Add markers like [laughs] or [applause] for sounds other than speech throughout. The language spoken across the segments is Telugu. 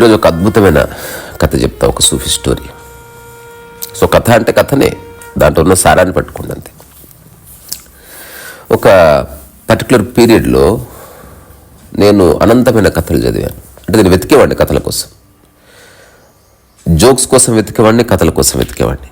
ఈరోజు ఒక అద్భుతమైన కథ చెప్తా ఒక సూఫీ స్టోరీ. సో కథ అంటే కథనే దాంట్లో ఉన్న సారాన్ని పట్టుకుంది అంతే. ఒక పర్టికులర్ పీరియడ్లో నేను అనంతమైన కథలు చదివాను. అంటే నేను వెతికేవాడిని కథల కోసం. జోక్స్ కోసం వెతికేవాడిని కథల కోసం వెతికేవాడిని.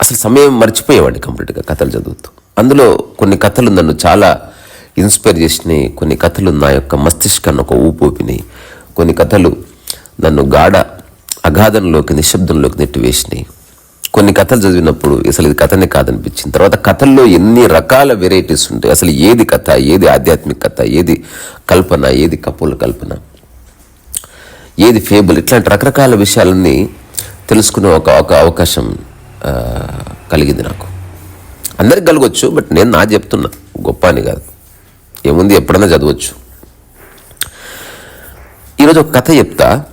అసలు సమయం మర్చిపోయేవాడిని కంప్లీట్గా కథలు చదువుతూ. అందులో కొన్ని కథలు నన్ను చాలా ఇన్స్పైర్ చేసినాయి కొన్ని కథలు నా యొక్క మస్తిష్కాన్ని ఒక ఊపు ఊపినాయి. కొన్ని కథలు నన్ను గాఢ అగాధంలోకి నిశ్శబ్దంలోకి నెట్టివేసినాయి. కొన్ని కథలు చదివినప్పుడు అసలు ఇది కథనే కాదనిపించింది. తర్వాత కథల్లో ఎన్ని రకాల వెరైటీస్ ఉంటాయి అసలు ఏది కథ ఏది ఆధ్యాత్మిక కథ ఏది కల్పన ఏది కపుల కల్పన ఏది ఫేబుల్ ఇట్లాంటి రకరకాల విషయాలన్నీ తెలుసుకునే ఒక ఒక అవకాశం కలిగింది నాకు. అందరికి కలగొచ్చు బట్ నేను నా చెప్తున్నా గొప్ప అని కాదు. ఏముంది ఎప్పుడైనా చదవచ్చు. ఈరోజు ఒక కథ చెప్తా.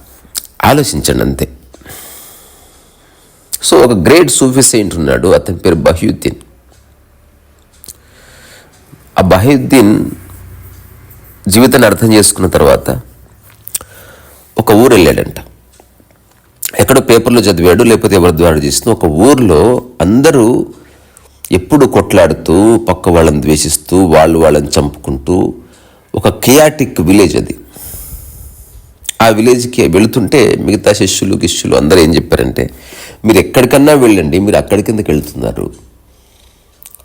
ఆలోచించండి అంతే. సో ఒక గ్రేట్ సూఫీ సెయింట్ ఉన్నాడు. అతని పేరు బహ్యుద్దీన్. ఆ బహ్యుద్దీన్ జీవితాన్ని అర్థం చేసుకున్న తర్వాత ఒక ఊరు వెళ్ళాడంట ఎక్కడో పేపర్లో చదివాడు లేకపోతే ఎవరి ద్వారా చేసిన ఒక ఊర్లో అందరూ ఎప్పుడు కొట్లాడుతూ పక్క వాళ్ళని ద్వేషిస్తూ వాళ్ళు వాళ్ళని చంపుకుంటూ ఒక కియాటిక్ విలేజ్ అది. ఆ విలేజ్కి వెళుతుంటే మిగతా శిష్యులు గిష్యులు అందరూ ఏం చెప్పారంటే మీరు ఎక్కడికన్నా వెళ్ళండి మీరు అక్కడి కిందకి వెళ్తున్నారు.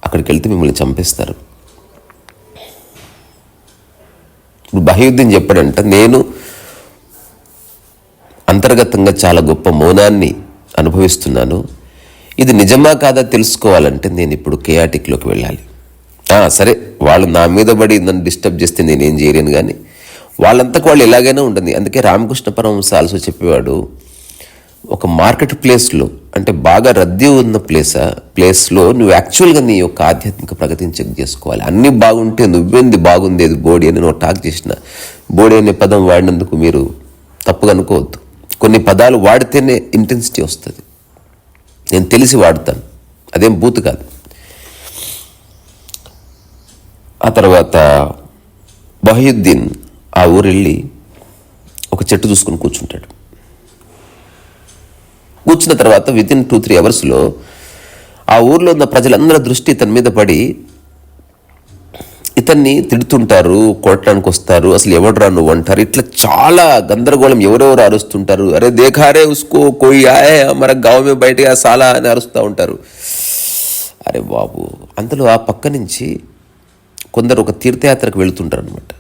అక్కడికి వెళ్తే మిమ్మల్ని చంపేస్తారు. ఇప్పుడు బహయుద్ధం చెప్పాడంట నేను అంతర్గతంగా చాలా గొప్ప మౌనాన్ని అనుభవిస్తున్నాను. ఇది నిజమా కాదా తెలుసుకోవాలంటే నేను ఇప్పుడు కేయాటిక్లోకి వెళ్ళాలి. సరే వాళ్ళు నా మీద పడి నన్ను డిస్టర్బ్ చేస్తే నేనేం చేయలేను కానీ వాళ్ళంతకు వాళ్ళు ఎలాగైనా ఉంటుంది. అందుకే రామకృష్ణ పరమహంస ఆల్సో చెప్పేవాడు ఒక మార్కెట్ ప్లేస్లో అంటే బాగా రద్దీ ఉన్న ప్లేస్ ప్లేస్లో నువ్వు యాక్చువల్గా నీ యొక్క ఆధ్యాత్మిక ప్రగతిని చెక్ చేసుకోవాలి. అన్నీ బాగుంటే నువ్వేంది బాగుందేది బోడి అని నువ్వు టాక్ చేసిన. బోడి అనే పదం వాడినందుకు మీరు తప్పుగా అనుకోవద్దు. కొన్ని పదాలు వాడితేనే ఇంటెన్సిటీ వస్తుంది. నేను తెలిసి వాడతాను. అదేం బూత్ కాదు. ఆ తర్వాత బహయుద్దీన్ ఆ ఊరు వెళ్ళి ఒక చెట్టు చూసుకుని కూర్చుంటాడు. కూర్చున్న తర్వాత వితిన్ టూ త్రీ అవర్స్లో ఆ ఊర్లో ఉన్న ప్రజలందరి దృష్టి ఇతని మీద పడి ఇతన్ని తిడుతుంటారు కొట్టడానికి వస్తారు అసలు ఎవడరా నువ్వు అంటారు. ఇట్లా చాలా గందరగోళం ఎవరెవరు అరుస్తుంటారు. అరే దేఖారే ఉస్కో కోయి ఆయే మన గావమే బయటగా సాలా అని అరుస్తూ ఉంటారు. అరే బాబు అందులో ఆ పక్క నుంచి కొందరు ఒక తీర్థయాత్రకు వెళుతుంటారు అనమాట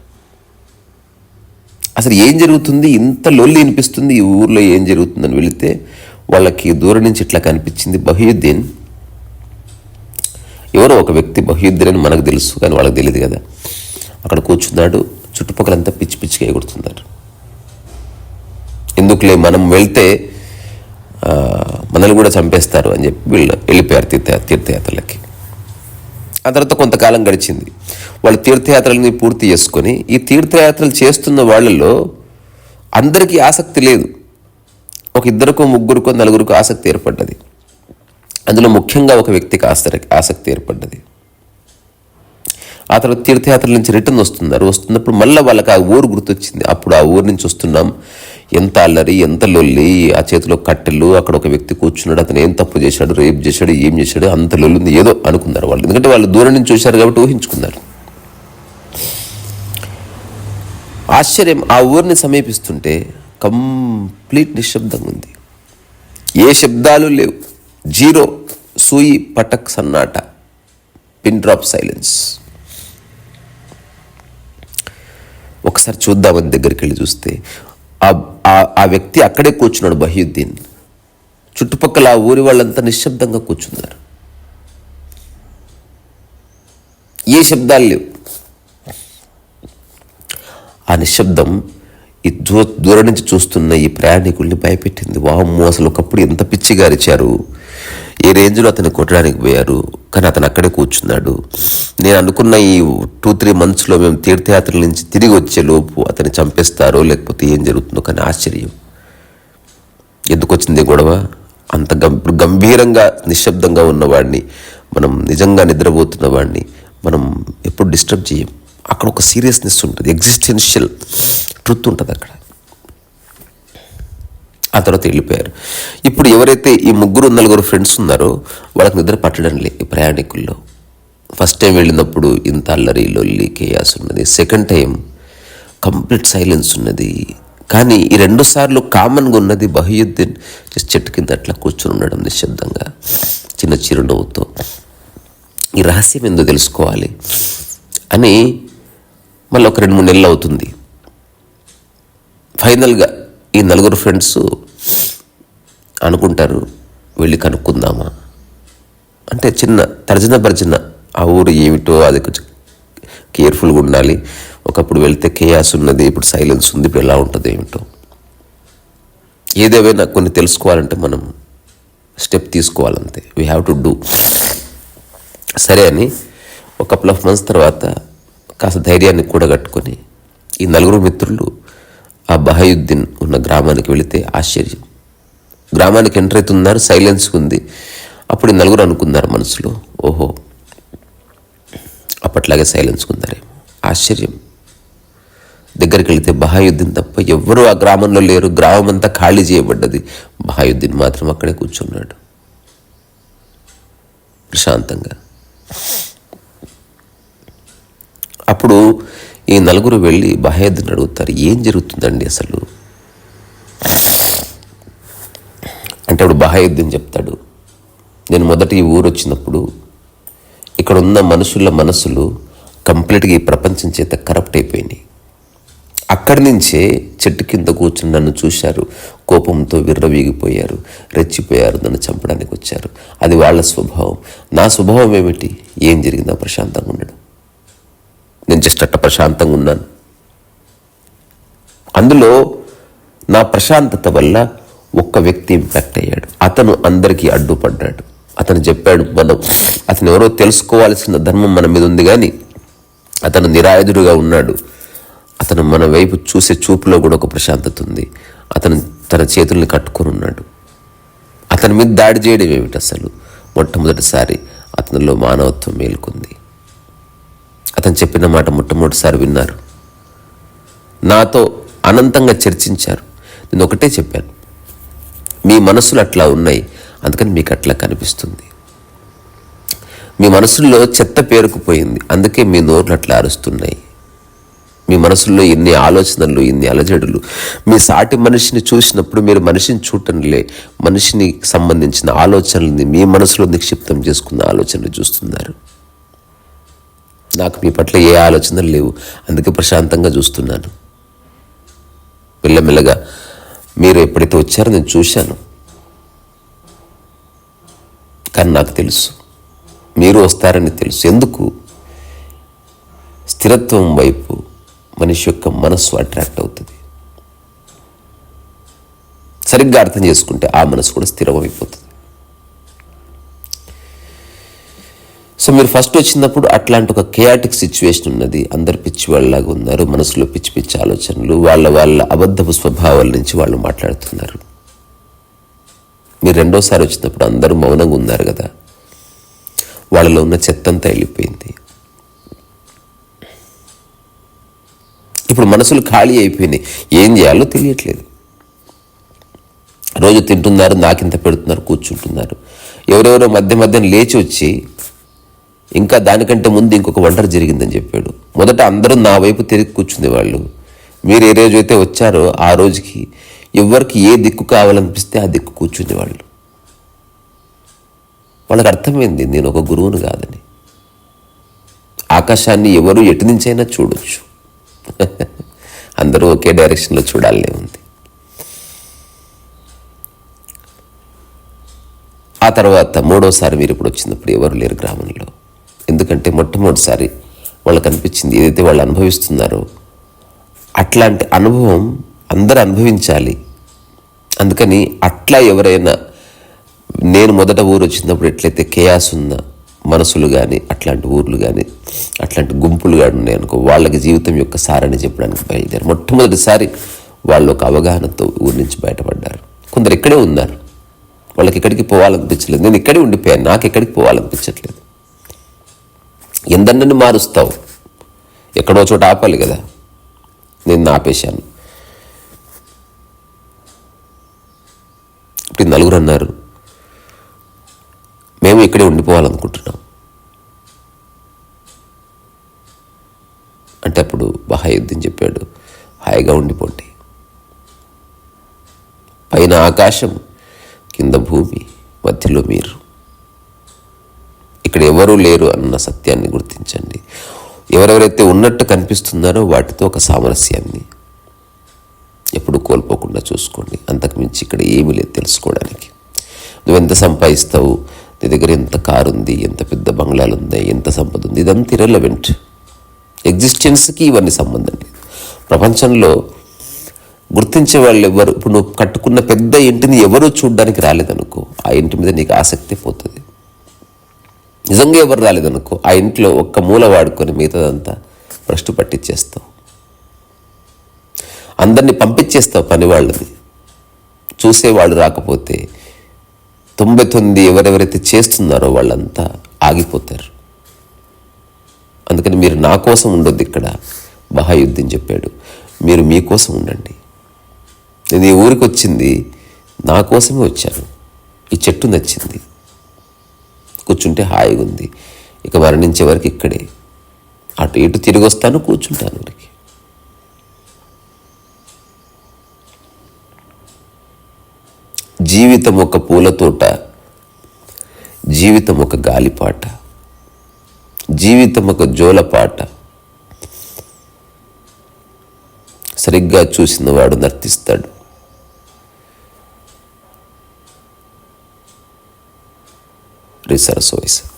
అసలు ఏం జరుగుతుంది? ఇంత లొల్లి వినిపిస్తుంది. ఈ ఊర్లో ఏం జరుగుతుందని వెళితే వాళ్ళకి దూరం నుంచి ఇట్లా కనిపించింది బహ్యుద్దీన్. ఎవరో ఒక వ్యక్తి బహ్యుద్దీన్ అని మనకు తెలుసు కానీ వాళ్ళకి తెలియదు కదా. అక్కడ కూర్చున్నాడు. చుట్టుపక్కలంతా పిచ్చి పిచ్చిగా ఎగురుతున్నారు. ఎందుకులే మనం వెళ్తే మనల్ని కూడా చంపేస్తారు అని చెప్పి వీళ్ళు వెళ్ళిపోయారు తీర్థ తీర్థయాత్రలకి. ఆ తర్వాత కొంతకాలం గడిచింది. వాళ్ళు తీర్థయాత్రలని పూర్తి చేసుకొని ఈ తీర్థయాత్రలు చేస్తున్న వాళ్ళలో అందరికీ ఆసక్తి లేదు. ఒక ఇద్దరికో ముగ్గురికో నలుగురికో ఆసక్తి ఏర్పడ్డది. అందులో ముఖ్యంగా ఒక వ్యక్తికి ఆసక్తి ఆసక్తి ఏర్పడ్డది. ఆ తర్వాత తీర్థయాత్రల నుంచి రిటర్న్ వస్తున్నారు. వస్తున్నప్పుడు మళ్ళీ వాళ్ళకి ఆ ఊరు గుర్తొచ్చింది. అప్పుడు ఆ ఊరు నుంచి వస్తున్నాం. ఎంత అల్లరి ఎంత లొల్లి ఆ చేతిలో కట్టెలు అక్కడ ఒక వ్యక్తి కూర్చున్నాడు అతను ఏం తప్పు చేశాడు రేపు చేశాడు ఏం చేశాడు అంత లొల్లుంది ఏదో అనుకున్నారు వాళ్ళు. ఎందుకంటే వాళ్ళు దూరం నుంచి చూశారు కాబట్టి ఊహించుకున్నారు. ఆశ్చర్యం. ఆ ఊరిని సమీపిస్తుంటే కంప్లీట్ నిశ్శబ్దంగా ఉంది. ఏ శబ్దాలు లేవు. జీరో సూయి పటక్ సన్నాట. Pin drop silence. ఒకసారి చూద్దామని దగ్గరికి వెళ్ళి చూస్తే ఆ- వ్యక్తి అక్కడే కూర్చున్నాడు బహ్యుద్దీన్. చుట్టుపక్కల ఆ ఊరి వాళ్ళంతా నిశ్శబ్దంగా కూర్చున్నారు. ఏ శబ్దాలు లేవు. నిశ్శబ్దం ఈ దూ దూరం నుంచి చూస్తున్న ఈ ప్రయాణికుల్ని భయపెట్టింది. వామ్మో అసలు ఒకప్పుడు ఎంత పిచ్చిగా అరిచారు. ఏ రేంజ్లో అతను కొట్టడానికి పోయారు. కానీ అతను అక్కడే కూర్చున్నాడు. నేను అనుకున్న ఈ టూ త్రీ మంత్స్లో మేము తీర్థయాత్రల నుంచి తిరిగి వచ్చే లోపు అతన్ని చంపేస్తారో లేకపోతే ఏం జరుగుతుందో కానీ ఆశ్చర్యం. ఎందుకు వచ్చింది గొడవ? అంత గం గంభీరంగా నిశ్శబ్దంగా ఉన్నవాడిని మనం నిజంగా నిద్రపోతున్న వాడిని మనం ఎప్పుడు డిస్టర్బ్ చేయం అక్కడ ఒక సీరియస్నెస్ ఉంటుంది ఎగ్జిస్టెన్షియల్ ట్రుత్ ఉంటుంది అక్కడ. ఆ తర్వాత వెళ్ళిపోయారు. ఇప్పుడు ఎవరైతే ఈ ముగ్గురు నలుగురు ఫ్రెండ్స్ ఉన్నారో వాళ్ళకి నిద్ర పట్టడం లేదు ప్రయాణికుల్లో. ఫస్ట్ టైం వెళ్ళినప్పుడు ఇంత అల్లరి లొల్లి కేయాస్ ఉన్నది. సెకండ్ టైం కంప్లీట్ సైలెన్స్ ఉన్నది. కానీ ఈ రెండు సార్లు కామన్గా ఉన్నది బహయుద్దీన్ చెట్టు కింద అట్లా కూర్చొని ఉండడం నిశ్శబ్దంగా. చిన్న చిరునవ్వుతో. ఈ రహస్యం ఏందో తెలుసుకోవాలి అని మళ్ళీ ఒక రెండు మూడు నెలలు అవుతుంది. ఫైనల్గా ఈ నలుగురు ఫ్రెండ్స్ అనుకుంటారు వెళ్ళి కనుక్కుందామా? అంటే చిన్న తర్జన భర్జన ఆ ఊరు ఏమిటో అది కొంచెం కేర్ఫుల్గా ఉండాలి. ఒకప్పుడు వెళ్తే కేయాస్ ఉన్నది ఇప్పుడు సైలెన్స్ ఉంది ఇప్పుడు ఎలా ఉంటుంది ఏమిటో. ఏదేమైనా కొన్ని తెలుసుకోవాలంటే మనం స్టెప్ తీసుకోవాలంతే. వీ హ్యావ్ టు డూ సరే అని ఒక కపుల్ ఆఫ్ మంత్స్ తర్వాత కాస్త ధైర్యాన్ని కూడగట్టుకొని ఈ నలుగురు మిత్రులు ఆ బహయుద్దీన్ ఉన్న గ్రామానికి వెళితే ఆశ్చర్యం. గ్రామానికి ఎంటర్ అవుతున్నారు సైలెన్స్ ఉంది. అప్పుడు నలుగురు అనుకున్నారు మనసులో ఓహో అప్పట్లాగే సైలెన్స్ ఉందరేమో ఆశ్చర్యం. దగ్గరికి వెళితే బహాయుద్దీన్ తప్ప ఎవ్వరూ ఆ గ్రామంలో లేరు గ్రామం అంతా ఖాళీ చేయబడ్డది. బహాయుద్దీన్ మాత్రం అక్కడే కూర్చున్నాడు. ప్రశాంతంగా. అప్పుడు ఈ నలుగురు వెళ్ళి బహేద్ని అడుగుతారు ఏం జరుగుతుందండి అసలు? అంటే అప్పుడు బహాయుద్ధని చెప్తాడు నేను మొదట ఈ ఊరు వచ్చినప్పుడు ఇక్కడ ఉన్న మనుషుల మనసులు కంప్లీట్గా ఈ ప్రపంచం చేత కరప్ట్ అయిపోయినాయి. అక్కడి నుంచే చెట్టు కింద కూర్చుని నన్ను చూశారు కోపంతో విర్రవీగిపోయారు రెచ్చిపోయారు నన్ను చంపడానికి వచ్చారు. అది వాళ్ళ స్వభావం. నా స్వభావం ఏమిటి? ఏం జరిగినా ప్రశాంతంగా ఉండడం. నేను జస్ట్ అట్ట ప్రశాంతంగా ఉన్నాను. అందులో నా ప్రశాంతత వల్ల ఒక్క వ్యక్తి ఇంపాక్ట్ అయ్యాడు. అతను అందరికీ అడ్డుపడ్డాడు. అతను చెప్పాడు మనం అతను ఎవరో తెలుసుకోవాల్సిన ధర్మం మన మీద ఉంది కానీ అతను నిరాయుధుడుగా ఉన్నాడు. అతను మన వైపు చూసే చూపులో కూడా ఒక ప్రశాంతత ఉంది. అతను తన చేతుల్ని కట్టుకొని ఉన్నాడు. అతని మీద దాడి చేయడం ఏమిటి అసలు? మొట్టమొదటిసారి అతనిలో మానవత్వం మేలుకుంది. అతను చెప్పిన మాట మొట్టమొదటిసారి విన్నారు. నాతో అనంతంగా చర్చించారు. నేను ఒకటే చెప్పాను. మీ మనసులు అట్లా ఉన్నాయి. అందుకని మీకు అట్లా కనిపిస్తుంది. మీ మనసుల్లో చెత్త పేరుకుపోయింది. అందుకే మీ నోర్లు అట్లా అరుస్తున్నాయి. మీ మనసుల్లో ఇన్ని ఆలోచనలు ఇన్ని అలజడులు. మీ సాటి మనిషిని చూసినప్పుడు మీరు మనిషిని చూడటంలే. మనిషిని సంబంధించిన ఆలోచనల్ని మీ మనసులో నిక్షిప్తం చేసుకున్న ఆలోచనలు చూస్తున్నారు. నాకు మీ పట్ల ఏ ఆలోచనలు లేవు. అందుకే ప్రశాంతంగా చూస్తున్నాను. మెల్లమెల్లగా మీరు ఎప్పుడైతే వచ్చారో నేను చూశాను. కానీ నాకు తెలుసు. మీరు వస్తారని తెలుసు. ఎందుకు? స్థిరత్వం వైపు మనిషి యొక్క మనస్సు అట్రాక్ట్ అవుతుంది. సరిగ్గా అర్థం చేసుకుంటే ఆ మనసు కూడా స్థిరమైపోతుంది. సో మీరు ఫస్ట్ వచ్చినప్పుడు అట్లాంటి ఒక కేయాటిక్ సిచ్యువేషన్ ఉన్నది. అందరు పిచ్చి వాళ్ళలాగా ఉన్నారు. మనసులో పిచ్చి పిచ్చి ఆలోచనలు వాళ్ళ వాళ్ళ అబద్ధపు స్వభావాల నుంచి వాళ్ళు మాట్లాడుతున్నారు. మీరు రెండోసారి వచ్చినప్పుడు అందరూ మౌనంగా ఉన్నారు కదా. వాళ్ళలో ఉన్న చెత్తంతా వెళ్ళిపోయింది. ఇప్పుడు మనసులు ఖాళీ అయిపోయినాయి. ఏం చేయాలో తెలియట్లేదు. రోజు తింటున్నారు నాకింత పెడుతున్నారు కూర్చుంటున్నారు. ఎవరెవరో మధ్య మధ్యన లేచి వచ్చి ఇంకా దానికంటే ముందు ఇంకొక వంటరు జరిగిందని చెప్పాడు. మొదట అందరూ నా వైపు తిరిగి కూర్చుంది వాళ్ళు. మీరు ఏ రోజు అయితే వచ్చారో ఆ రోజుకి ఎవరికి ఏ దిక్కు కావాలనిపిస్తే ఆ దిక్కు కూర్చుంది వాళ్ళు. వాళ్ళకి అర్థమైంది నేను ఒక గురువును కాదని. ఆకాశాన్ని ఎవరు ఎటు నుంచైనా చూడొచ్చు. [laughs] అందరూ ఒకే డైరెక్షన్లో చూడాలనే ఉంది. ఆ తర్వాత మూడోసారి మీరు ఇప్పుడు వచ్చినప్పుడు ఎవరు లేరు గ్రామంలో. ఎందుకంటే మొట్టమొదటిసారి వాళ్ళకి అనిపించింది ఏదైతే వాళ్ళు అనుభవిస్తున్నారో అట్లాంటి అనుభవం అందరూ అనుభవించాలి. అందుకని అట్లా ఎవరైనా నేను మొదట ఊరు వచ్చినప్పుడు ఎట్లయితే కేయాస్ ఉన్న మనసులు కానీ అట్లాంటి ఊర్లు కానీ అట్లాంటి గుంపులు కానీ ఉన్నాయనుకో వాళ్ళకి జీవితం యొక్క సారని చెప్పడానికి బయలుదేరు మొట్టమొదటిసారి వాళ్ళు ఒక అవగాహనతో ఊరి నుంచి బయటపడ్డారు. కొందరు ఇక్కడే ఉన్నారు. వాళ్ళకి ఎక్కడికి పోవాలనిపించలేదు. నేను ఇక్కడే ఉండిపోయాను. నాకు ఎక్కడికి పోవాలనిపించట్లేదు. ఎందరిని మారుస్తావు? ఎక్కడో చోట ఆపాలి కదా. నేను ఆపేశాను. ఇప్పుడు నలుగురు అన్నారు మేము ఇక్కడే ఉండిపోవాలనుకుంటున్నాం. అంటే అప్పుడు మహాయుద్ధం చెప్పాడు హాయిగా ఉండిపోండి. పైన ఆకాశం కింద భూమి మధ్యలో మీరు. ఇక్కడ ఎవరూ లేరు అన్న సత్యాన్ని గుర్తించండి. ఎవరెవరైతే ఉన్నట్టు కనిపిస్తున్నారో వాటితో ఒక సామరస్యాన్ని ఎప్పుడు కోల్పోకుండా చూసుకోండి. అంతకుమించి ఇక్కడ ఏమీ లేదు తెలుసుకోవడానికి. నువ్వు ఎంత సంపాదిస్తావు? నీ దగ్గర ఎంత కారు ఉంది ఎంత పెద్ద బంగ్లాలు ఉన్నాయి ఎంత సంపద ఉంది? ఇదంతా ఇరలవెంట్ ఎగ్జిస్టెన్స్కి ఇవన్నీ సంబంధం లేదు. ప్రపంచంలో గుర్తించే వాళ్ళు ఎవరు ఇప్పుడు నువ్వు కట్టుకున్న పెద్ద ఇంటిని ఎవరూ చూడడానికి రాలేదనుకో ఆ ఇంటి మీద నీకు ఆసక్తి పోతుంది. నిజంగా ఎవరు రాలేదనుకో ఆ ఇంట్లో ఒక్క మూల వాడుకొని మిగతాదంతా భ్రష్టు పట్టించేస్తావు అందరినీ పంపించేస్తావు పని వాళ్ళని. చూసేవాళ్ళు రాకపోతే తొంభై తొమ్మిది ఎవరెవరైతే చేస్తున్నారో వాళ్ళంతా ఆగిపోతారు. అందుకని మీరు నా కోసం ఉండొద్దు ఇక్కడ మహాయుద్ధం చెప్పాడు. మీరు మీకోసం ఉండండి. నేను ఈ ఊరికి వచ్చింది నా కోసమే వచ్చాను. ఈ చెట్టు నచ్చింది. కూర్చుంటే హాయిగా ఉంది. ఇక మరణించే వరకు ఇక్కడే. అటు ఇటు తిరిగి వస్తాను కూర్చుంటాను ఊరికి జీవితం ఒక పూల తోట జీవితం ఒక గాలిపాట జీవితం ఒక జోలపాట. సరిగ్గా చూసిన వాడు నర్తిస్తాడు. de Sarações.